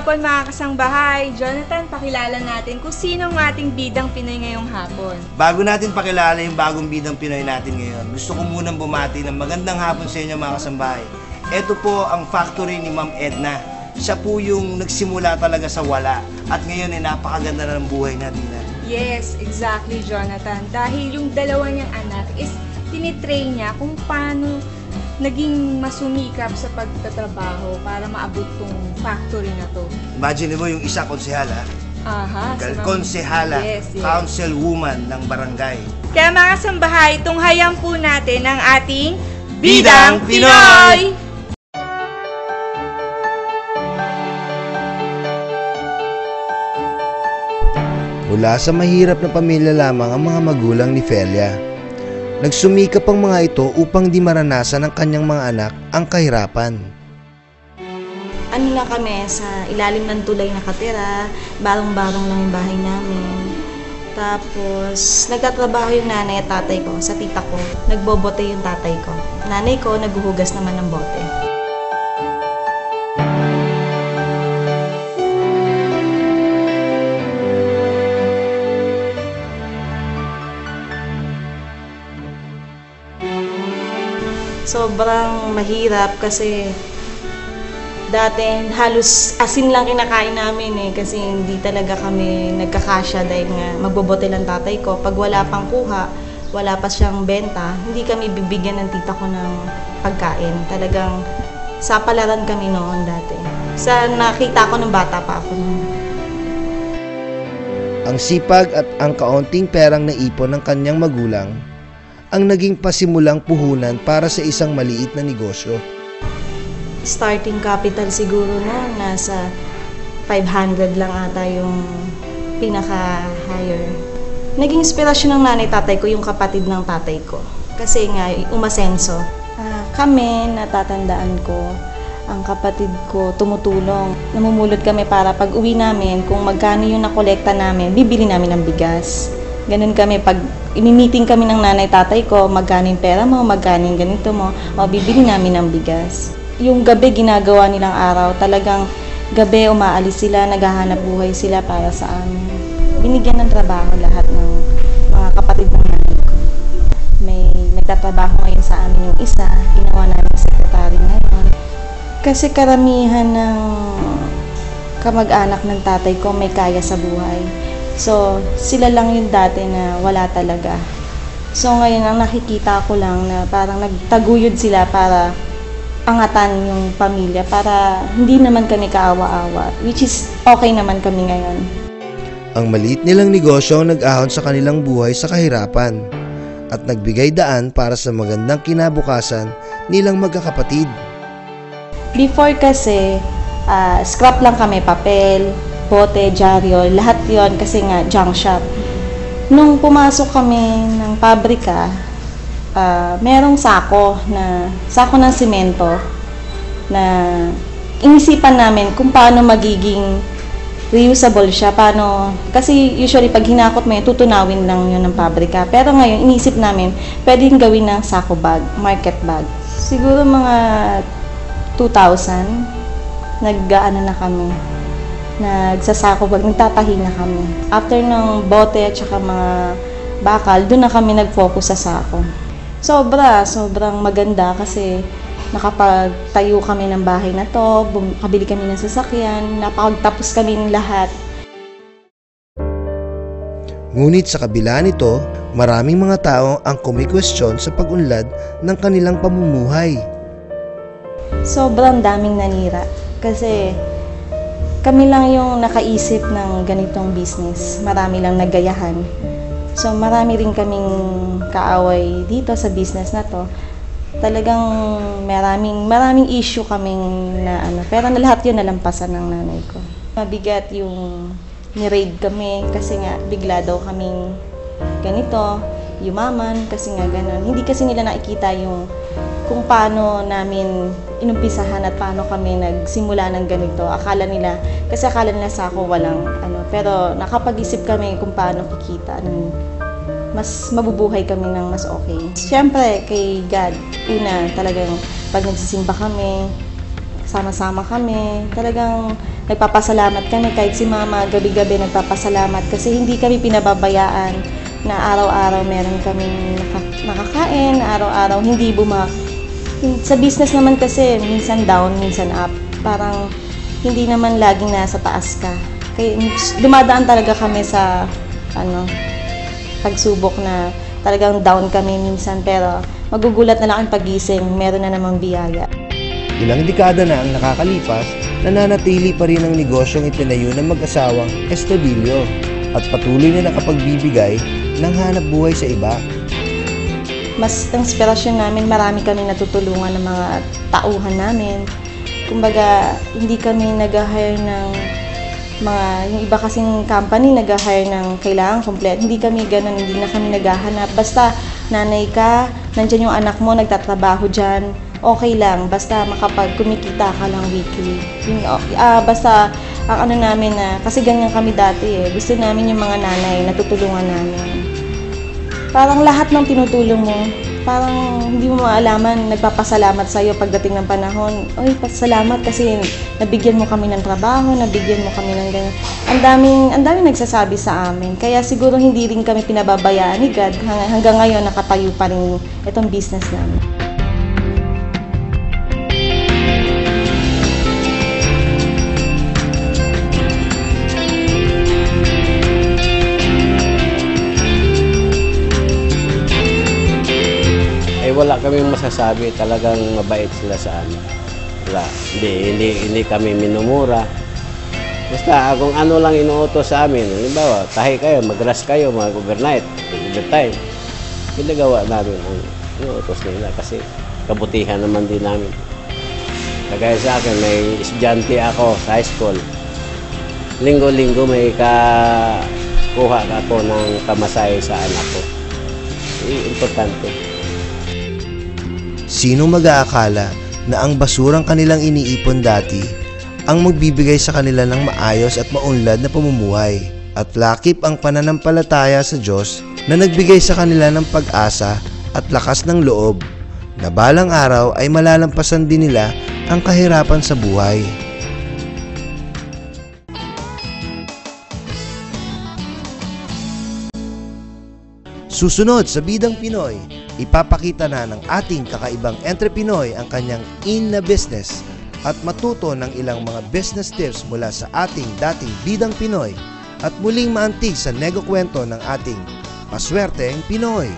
Hapon mga kasangbahay. Jonathan, pakilala natin kung sino ang ating bidang Pinoy ngayong hapon. Bago natin pakilala yung bagong bidang Pinoy natin ngayon, gusto ko munang bumati ng magandang hapon sa inyo mga kasambahay. Ito po ang factory ni Ma'am Edna. Siya po yung nagsimula talaga sa wala at ngayon ay napakaganda na ng buhay na Dina. Yes, exactly Jonathan. Dahil yung dalawa niyang anak is tinitrain niya kung paano naging masumikap sa pagtatrabaho para maabot tong factory na to. Imagine mo yung isa konsehala, Aha. sa mga- konsehala, Yes, yes. councilwoman ng barangay. Kaya mga kasambahay, tunghayan po natin ang ating Bidang Pinoy! Mula sa mahirap na pamilya lamang ang mga magulang ni Felia. Nagsumikap ang mga ito upang di maranasan ng kanyang mga anak ang kahirapan. ano lang kami, sa ilalim ng tulay nakatira, barong-barong lang yung bahay namin. Tapos, nagtatrabaho yung nanay at tatay ko sa tita ko. Nagbobote yung tatay ko. Nanay ko, naghuhugas naman ng bote. Sobrang mahirap kasi Dati, halos asin lang kinakain namin eh kasi hindi talaga kami nagkakasya dahil nga magbobote lang tatay ko. Pag wala pang kuha, wala pa siyang benta, hindi kami bibigyan ng tita ko ng pagkain. Talagang sapalaran kami noon dati. Sa nakita ko ng bata pa ako noon. Ang sipag at ang kaunting perang naipon ng kanyang magulang ang naging pasimulang puhunan para sa isang maliit na negosyo. Starting capital siguro noon, nasa 500 lang ata yung pinaka-higher. Naging inspirasyon ng nanay tatay ko yung kapatid ng tatay ko. Kasi nga, umasenso. Ah, kami, natatandaan ko, ang kapatid ko tumutulong. Namumulot kami para pag uwi namin, kung magkano yung nakolekta namin, bibili namin ng bigas. Ganun kami, pag imi-meeting kami ng nanay tatay ko, magkano yung pera mo, magkano yung ganito mo, o bibili namin ng bigas. Yung gabi ginagawa nilang araw, talagang gabi umaalis sila, naghahanap buhay sila para sa amin. Binigyan ng trabaho lahat ng mga kapatid ng nanay ko. May nagtatrabaho ngayon sa amin yung isa, ginawa namin secretary ngayon. Kasi karamihan ng kamag-anak ng tatay ko may kaya sa buhay. So, sila lang yung dati na wala talaga. So, ngayon ang nakikita ko lang na parang nagtaguyod sila para angatan yung pamilya para hindi naman kami kaawa-awa. Which is okay naman kami ngayon. Ang maliit nilang negosyo ang nag-ahon sa kanilang buhay sa kahirapan at nagbigay daan para sa magandang kinabukasan nilang magkakapatid. Before kasi, ah, scrap lang kami, papel, bote, dyaryo, lahat yon kasi nga junk shop. Nung pumasok kami ng pabrika, ah, merong sako na sako ng simento na inisipan namin kung paano magiging reusable siya. Paano, kasi usually pag hinakot mo yun, tutunawin lang yun ng pabrika. Pero ngayon, inisip namin, pwedeng gawin ng sako bag, market bag. Siguro mga 2,000, nag-ano na kami, nagsasako bag, nagtatahi na kami. After ng bote at saka mga bakal, doon na kami nag-focus sa sako. Sobra, sobrang maganda kasi nakapagtayo kami ng bahay na to, kabili kami ng sasakyan, napakagtapos kami ng lahat. Ngunit sa kabila nito, maraming mga tao ang kumikwestiyon sa pag-unlad ng kanilang pamumuhay. Sobrang daming nanira kasi kami lang yung nakaisip ng ganitong business. Marami lang nagayahan. So marami rin kaming kaaway dito sa business na to. Talagang maraming maraming issue kaming na ano, pero na lahat 'yun nalampasan ng nanay ko. Mabigat yung ni-raid kami kasi nga bigla daw kaming ganito, yumaman kasi nga ganun. Hindi kasi nila nakikita yung kung paano namin inumpisahan at paano kami nagsimula ng ganito. Akala nila, kasi akala nila sa ako walang ano, pero nakapag-isip kami kung paano kikita ng mas mabubuhay kami ng mas okay. Siyempre, kay God, una talagang pag nagsisimba kami, sama-sama kami. Talagang nagpapasalamat kami kahit si mama gabi-gabi nagpapasalamat kasi hindi kami pinababayaan na araw-araw meron kaming naka- nakakain, na araw-araw hindi buma sa business naman kasi minsan down, minsan up. Parang hindi naman laging nasa taas ka. Kaya dumadaan talaga kami sa ano pagsubok na talagang down kami minsan pero magugulat na lang ang pagising, meron na namang biyaya. Ilang dekada na ang nakakalipas, nananatili pa rin ang negosyong itinayo ng mag-asawang Estudillo at patuloy na nakapagbibigay ng hanap buhay sa iba. Mas inspirasyon namin, marami kami natutulungan ng mga tauhan namin. Kumbaga, hindi kami nag-hire ng mga, yung iba kasing company nag-hire ng kailangan complete. Hindi kami ganun, hindi na kami naghahanap. Basta nanay ka, nandyan yung anak mo, nagtatrabaho dyan, okay lang. Basta makapag kumikita ka lang weekly. Yun, ah, basta, ang ano namin na, kasi ganyan kami dati eh. Gusto namin yung mga nanay, natutulungan namin parang lahat ng tinutulong mo, parang hindi mo maalaman, nagpapasalamat sa iyo pagdating ng panahon. Oy, pasalamat kasi nabigyan mo kami ng trabaho, nabigyan mo kami ng ganyan. Ang daming, ang daming nagsasabi sa amin. Kaya siguro hindi rin kami pinababayaan ni God. Hang- Hanggang ngayon nakatayo pa rin itong business namin. Kaming masasabi talagang mabait sila sa amin. Wala. Hindi, hindi, hindi kami minumura. Basta kung ano lang inuutos sa amin, halimbawa, tahi kayo, mag-rush kayo, mag-overnight, overtime. Ginagawa namin ang inuutos nila kasi kabutihan naman din namin. Kagaya sa akin, may estudyante ako sa high school. Linggo-linggo may ka ako ng kamasahe sa anak ko. Importante. Sino mag-aakala na ang basurang kanilang iniipon dati ang magbibigay sa kanila ng maayos at maunlad na pamumuhay at lakip ang pananampalataya sa Diyos na nagbigay sa kanila ng pag-asa at lakas ng loob na balang araw ay malalampasan din nila ang kahirapan sa buhay. Susunod sa Bidang Pinoy, ipapakita na ng ating kakaibang entrepinoy ang kanyang in na business at matuto ng ilang mga business tips mula sa ating dating Bidang Pinoy at muling maantig sa nego kwento ng ating Paswerteng Pinoy.